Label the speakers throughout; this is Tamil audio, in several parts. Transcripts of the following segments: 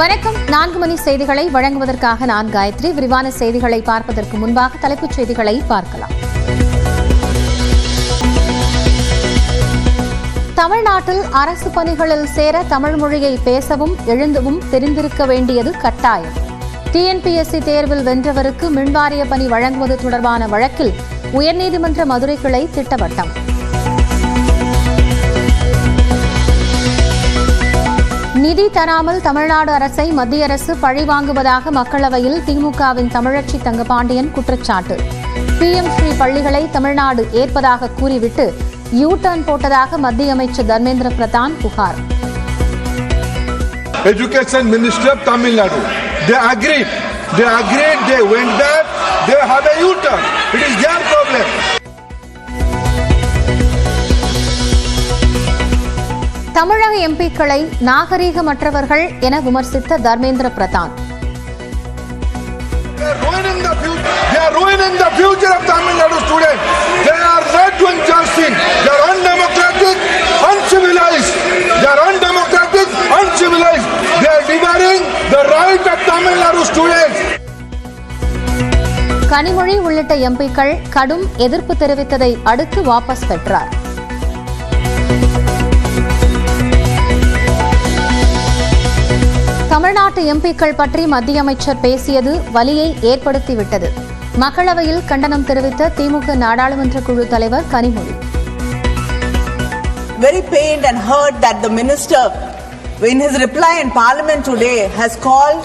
Speaker 1: வணக்கம். நான்கு மணி செய்திகளை வழங்குவதற்காக நான் காயத்ரி. விரிவான செய்திகளை பார்ப்பதற்கு முன்பாக தலைப்புச் செய்திகளை பார்க்கலாம். தமிழ்நாட்டில் அரசு பணிகளில் சேர தமிழ் மொழியை பேசவும் எழுந்தவும் தெரிந்திருக்க வேண்டியது கட்டாயம். டிஎன்பிஎஸ்சி தேர்வில் வென்றவருக்கு மின்வாரிய பணி வழங்குவது தொடர்பான வழக்கில் உயர்நீதிமன்ற மதுரை கிளை திட்டவட்டம். நிதி தராமல் தமிழ்நாடு அரசை மத்திய அரசு பழிவாங்குவதாக மக்களவையில் திமுகவின் தமிழச்சி தங்கபாண்டியன் குற்றச்சாட்டு பிஎம் ஸ்ரீ பள்ளிகளை தமிழ்நாடு ஏற்பதாக கூறிவிட்டு யூ டர்ன் போட்டதாக மத்திய அமைச்சர் தர்மேந்திர பிரதான் புகார்
Speaker 2: Education Ministry of Tamil Nadu. They agreed. They agreed. They went there. They had a U-turn. It is their devouring the right of Tamil Nadu students.
Speaker 1: Kanimozhi உள்ளிட்ட எம்பிக்கள் கடும் எதிர்ப்பு தெரிவித்ததை அடுத்து வாபஸ் பெற்றார். தமிழ்நாட்டு எம்பிக்கள் பற்றி மத்திய அமைச்சர் பேசியது வலியை ஏற்படுத்திவிட்டது மக்களவையில் கண்டனம் தெரிவித்த திமுக நாடாளுமன்ற குழு தலைவர் Kanimozhi
Speaker 3: very pained and hurt that the minister, in his reply in parliament today, has called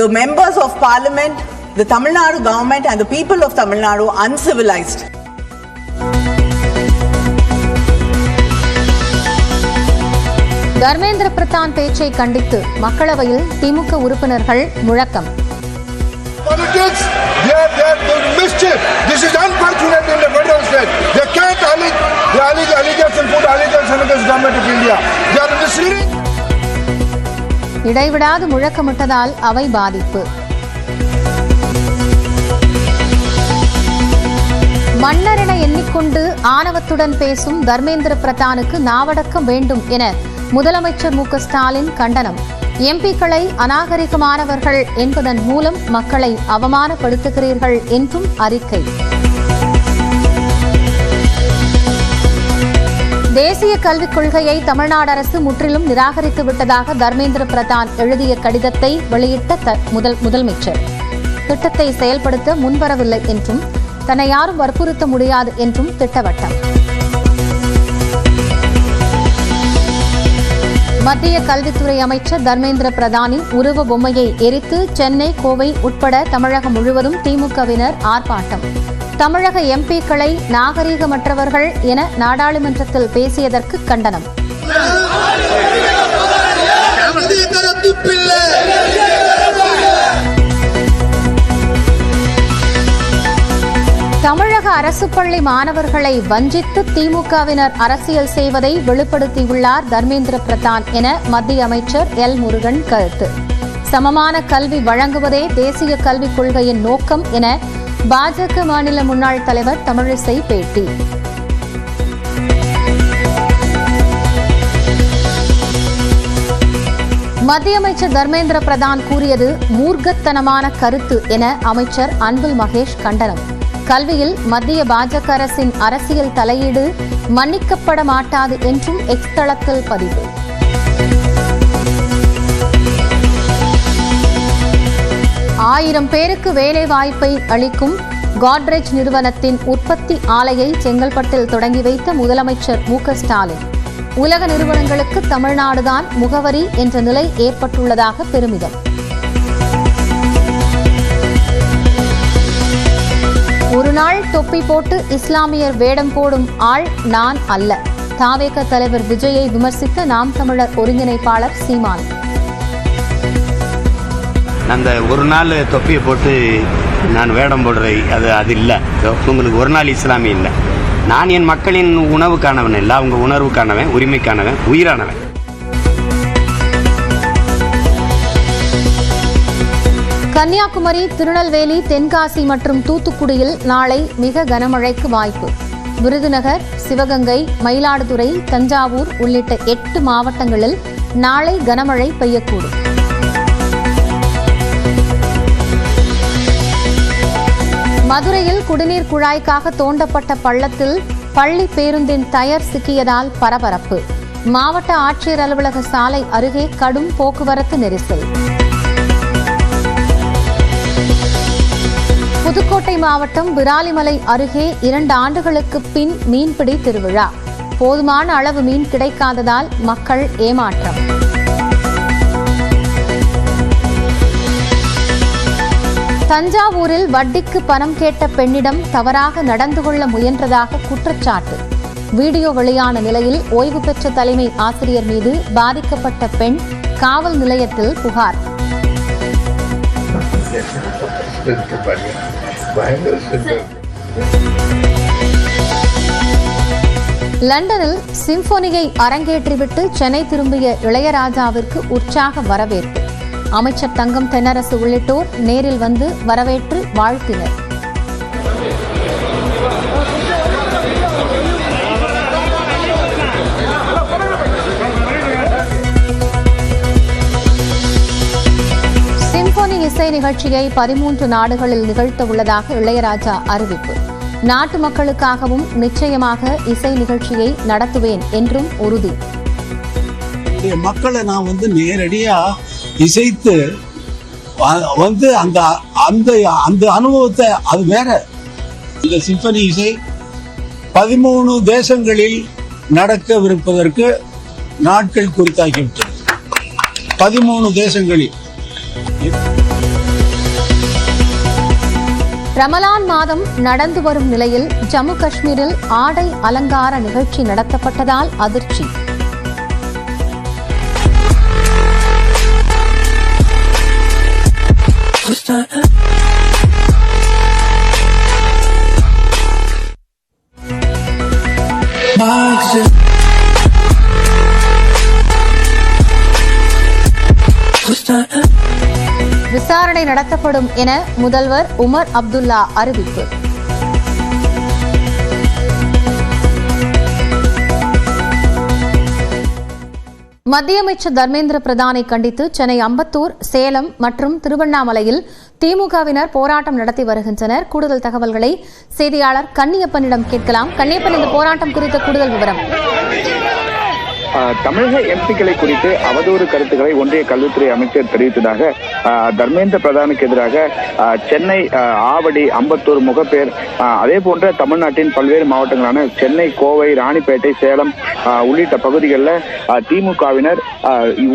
Speaker 3: the members of parliament, the Tamil Nadu government, and the people of Tamil Nadu uncivilized.
Speaker 1: Dharmendra Pradhan பேச்சை கண்டித்து மக்களவையில் திமுக உறுப்பினர்கள் முழக்கம். இடைவிடாது முழக்கமிட்டதால் அவை பாதிப்பு மன்னர் என எண்ணிக்கொண்டு ஆணவத்துடன் பேசும் தர்மேந்திர பிரதானுக்கு நாவடக்கம் வேண்டும் என முதலமைச்சர் மு ஸ்டாலின் கண்டனம். எம்பிக்களை அநாகரிகமானவர்கள் என்பதன் மூலம் மக்களை அவமானப்படுத்துகிறீர்கள் என்றும் அறிக்கை. தேசிய கல்விக் கொள்கையை தமிழ்நாடு அரசு முற்றிலும் நிராகரித்து விட்டதாக தர்மேந்திர பிரதான் எழுதிய கடிதத்தை வெளியிட்ட த- முதல் முதலமைச்சர். திட்டத்தை செயல்படுத்த முன்வரவில்லை என்றும் தன்னை யாரும் வற்புறுத்த முடியாது என்றும் திட்டவட்டம். மத்திய கல்வித்துறை அமைச்சர் தர்மேந்திர பிரதானின் உருவ பொம்மையை எரித்து சென்னை கோவை உட்பட தமிழகம் முழுவதும் திமுகவினர் ஆர்ப்பாட்டம். தமிழக எம்பிக்களை நாகரீகமற்றவர்கள் என நாடாளுமன்றத்தில் பேசியதற்கு கண்டனம். தமிழக அரசு பள்ளி மாணவர்களை வஞ்சித்து திமுகவினர் அரசியல் செய்வதை வெளிப்படுத்தியுள்ளார் தர்மேந்திர பிரதான் என மத்திய அமைச்சர் எல் முருகன் கருத்து. சமமான கல்வி வழங்குவதே தேசிய கல்விக் கொள்கையின் நோக்கம் என பாஜக மாநில முன்னாள் தலைவர் தமிழிசை பேட்டி. மத்திய அமைச்சர் தர்மேந்திர பிரதான் கூறியது மூர்க்கத்தனமான கருத்து என அமைச்சர் அன்பில் மகேஷ் கண்டனம். கல்வியில் மத்திய பாஜக அரசின் அரசியல் தலையீடு மன்னிக்கப்பட மாட்டாது என்றும் எக்ஸ் தளத்தில் பதிவு. ஆயிரம் பேருக்கு வேலை வாய்ப்பை அளிக்கும் காட்ரேஜ் நிறுவனத்தின் உற்பத்தி ஆலையை செங்கல்பட்டில் தொடங்கி வைத்த முதலமைச்சர் மு ஸ்டாலின். உலக நிறுவனங்களுக்கு தமிழ்நாடுதான் முகவரி என்ற நிலை ஏற்பட்டுள்ளதாக பெருமிதம். ஒரு நாள் தொப்பி போட்டு இஸ்லாமியர் வேடம் போடும் ஆள் நான் அல்ல. தாவேக தலைவர் விஜயை விமர்சித்த நாம் தமிழர் ஒருங்கிணைப்பாளர் சீமான்.
Speaker 4: அந்த ஒரு நாள் தொப்பியை போட்டு நான் வேடம் போடுறேன் அது அது இல்லை. உங்களுக்கு ஒரு நாள் இஸ்லாமி இல்லை. நான் என் மக்களின் உணவுக்கானவன் இல்லை அவங்க உணர்வுக்கானவன் உரிமைக்கானவன் உயிரானவன்.
Speaker 1: கன்னியாகுமரி திருநெல்வேலி தென்காசி மற்றும் தூத்துக்குடியில் நாளை மிக கனமழைக்கு வாய்ப்பு. விருதுநகர் சிவகங்கை மயிலாடுதுறை தஞ்சாவூர் உள்ளிட்ட எட்டு மாவட்டங்களில் நாளை கனமழை பெய்யக்கூடும். மதுரையில் குடிநீர் குழாய்க்காக தோண்டப்பட்ட பள்ளத்தில் பள்ளி பேருந்தின் டயர் சிக்கியதால் பரபரப்பு. மாவட்ட ஆட்சியர் அலுவலக சாலை அருகே கடும் போக்குவரத்து நெரிசல். புதுக்கோட்டை மாவட்டம் விராலிமலை அருகே இரண்டு ஆண்டுகளுக்கு பின் மீன்பிடி திருவிழா. போதுமான அளவு மீன் கிடைக்காததால் மக்கள் ஏமாற்றம். தஞ்சாவூரில் வட்டிக்கு பணம் கேட்ட பெண்ணிடம் தவறாக நடந்து கொள்ள முயன்றதாக குற்றச்சாட்டு. வீடியோ வெளியான நிலையில் ஓய்வு பெற்ற தலைமை ஆசிரியர் மீது பாதிக்கப்பட்ட பெண் காவல் நிலையத்தில் புகார். லண்டனில் சிம்போனியை அரங்கேற்றிவிட்டு சென்னை திரும்பிய இளையராஜாவிற்கு உற்சாக வரவேற்பு. அமைச்சர் தங்கம் தென்னரசு உள்ளிட்டோர் நேரில் வந்து வரவேற்று வாழ்த்தினர். நிகழ்ச்சியை பதிமூன்று நாடுகளில் நிகழ்த்த உள்ளதாக இளையராஜா அறிவிப்பு. நாட்டு மக்களுக்காகவும் நிச்சயமாக இசை நிகழ்ச்சியை நடத்துவேன் என்றும் உறுதி.
Speaker 5: மக்களை நான் வந்து நேரடியா இசைத்து வந்து அந்த அந்த அந்த அனுபவத்தை அது வேற. இந்த சிம்பனி இசை பதிமூணு தேசங்களில் நடக்கவிருப்பதற்கு நாட்கள் குறித்தாகிவிட்டது. பதிமூணு தேசங்களில்.
Speaker 1: ரமலான் மாதம் நடந்து வரும் நிலையில் ஜம்மு காஷ்மீரில் ஆடை அலங்கார நிகழ்ச்சி நடத்தப்பட்டதால் அதிர்ச்சி. விசாரணை நடத்தப்படும் என முதல்வர் உமர் அப்துல்லா அறிவிப்பு. மத்திய அமைச்சர் தர்மேந்திர பிரதானை கண்டித்து சென்னை அம்பத்தூர் சேலம் மற்றும் திருவண்ணாமலையில் திமுகவினர் போராட்டம் நடத்தி வருகின்றனர். கூடுதல் தகவல்களை செய்தியாளர் கன்னியப்பனிடம் கேட்கலாம். கன்னியப்பன் இந்த போராட்டம் குறித்த கூடுதல் விவரம்.
Speaker 6: தமிழக எம்பிக்களை குறித்து அவதூறு கருத்துக்களை ஒன்றிய கல்வித்துறை அமைச்சர் தெரிவித்ததாக தர்மேந்திர பிரதானுக்கு எதிராக சென்னை ஆவடி அம்பத்தூர் முகப்பேர் அதே போன்ற தமிழ்நாட்டின் பல்வேறு மாவட்டங்களான சென்னை கோவை ராணிப்பேட்டை சேலம் உள்ளிட்ட பகுதிகளில் திமுகவினர்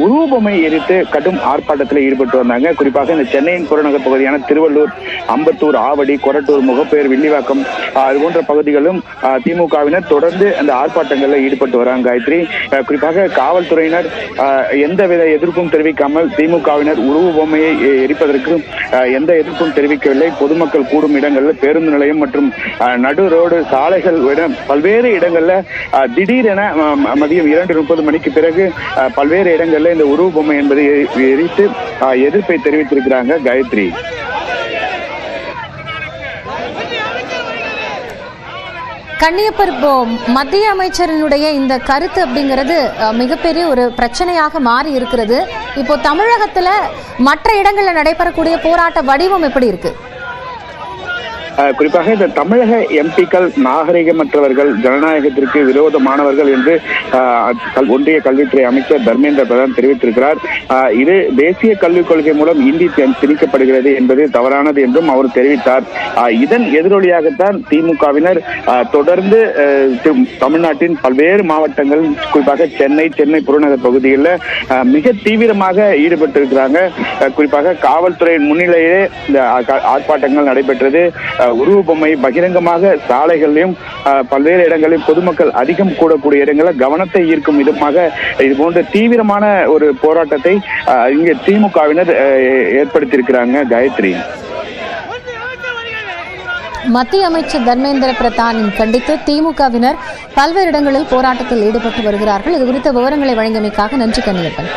Speaker 6: உருவபொம்மை எரித்து கடும் ஆர்ப்பாட்டத்தில் ஈடுபட்டு வந்தாங்க. குறிப்பாக இந்த சென்னையின் புறநகர் பகுதியான திருவள்ளூர் அம்பத்தூர் ஆவடி கொரட்டூர் முகப்பேர் வில்லிவாக்கம் அது இது போன்ற பகுதிகளும் திமுகவினர் தொடர்ந்து அந்த ஆர்ப்பாட்டங்களில் ஈடுபட்டு வராங்க. காயத்ரி குறிப்பாக காவல்துறையினர் எந்த எந்தவித எதிர்ப்பும் தெரிவிக்காமல் திமுகவினர் உருவ பொம்மையை எரிப்பதற்கு எந்த எதிர்ப்பும் தெரிவிக்கவில்லை. பொதுமக்கள் கூடும் இடங்களில் பேருந்து நிலையம் மற்றும் நடு ரோடு சாலைகள் விட பல்வேறு இடங்களில் திடீரென ம- மதியம் இரண்டு முப்பது மணிக்கு பிறகு பல்வேறு இடங்களில் இந்த உருவ பொம்மை என்பதை எரித்து எதிர்ப்பை தெரிவித்திருக்கிறாங்க காயத்ரி.
Speaker 1: கன்னியப்பர் இப்போ மத்திய அமைச்சரினுடைய இந்த கருத்து அப்படிங்கிறது மிகப்பெரிய ஒரு பிரச்சனையாக மாறி இருக்கிறது. இப்போ தமிழகத்துல மற்ற இடங்களில் நடைபெறக்கூடிய போராட்ட வடிவம் எப்படி இருக்கு?
Speaker 6: குறிப்பாக இந்த தமிழக எம்பிக்கள் நாகரிகமற்றவர்கள் ஜனநாயகத்திற்கு விரோதமானவர்கள் என்று ஒன்றிய கல்வித்துறை அமைச்சர் தர்மேந்திர பிரதான் தெரிவித்திருக்கிறார். இது தேசிய கல்விக் கொள்கை மூலம் இந்தி திணிக்கப்படுகிறது என்பது தவறானது என்றும் அவர் தெரிவித்தார். இதன் எதிரொலியாகத்தான் திமுகவினர் தொடர்ந்து அஹ், தமிழ்நாட்டின் பல்வேறு மாவட்டங்கள் குறிப்பாக சென்னை சென்னை புறநகர் பகுதிகளில் மிக தீவிரமாக ஈடுபட்டிருக்கிறாங்க. குறிப்பாக காவல்துறையின் முன்னிலையிலே இந்த ஆர்ப்பாட்டங்கள் நடைபெற்றது. உருவ பொம்மை பகிரங்கமாக சாலைகளிலும் பல்வேறு இடங்களில் பொதுமக்கள் அதிகம் கூடக்கூடிய இடங்களில் கவனத்தை ஈர்க்கும் விதமாக இது போன்ற தீவிரமான ஒரு போராட்டத்தை அஹ், இங்கே திமுகவினர் அஹ், ஏற்படுத்தியிருக்கிறாங்க. காயத்ரி.
Speaker 1: மத்திய அமைச்சர் தர்மேந்திர பிரதானின் கண்டித்து திமுகவினர் பல்வேறு இடங்களில் போராட்டத்தில் ஈடுபட்டு வருகிறார்கள். இது குறித்த விவரங்களை வழங்கியமைக்காக நன்றி கண்ணியப்பன்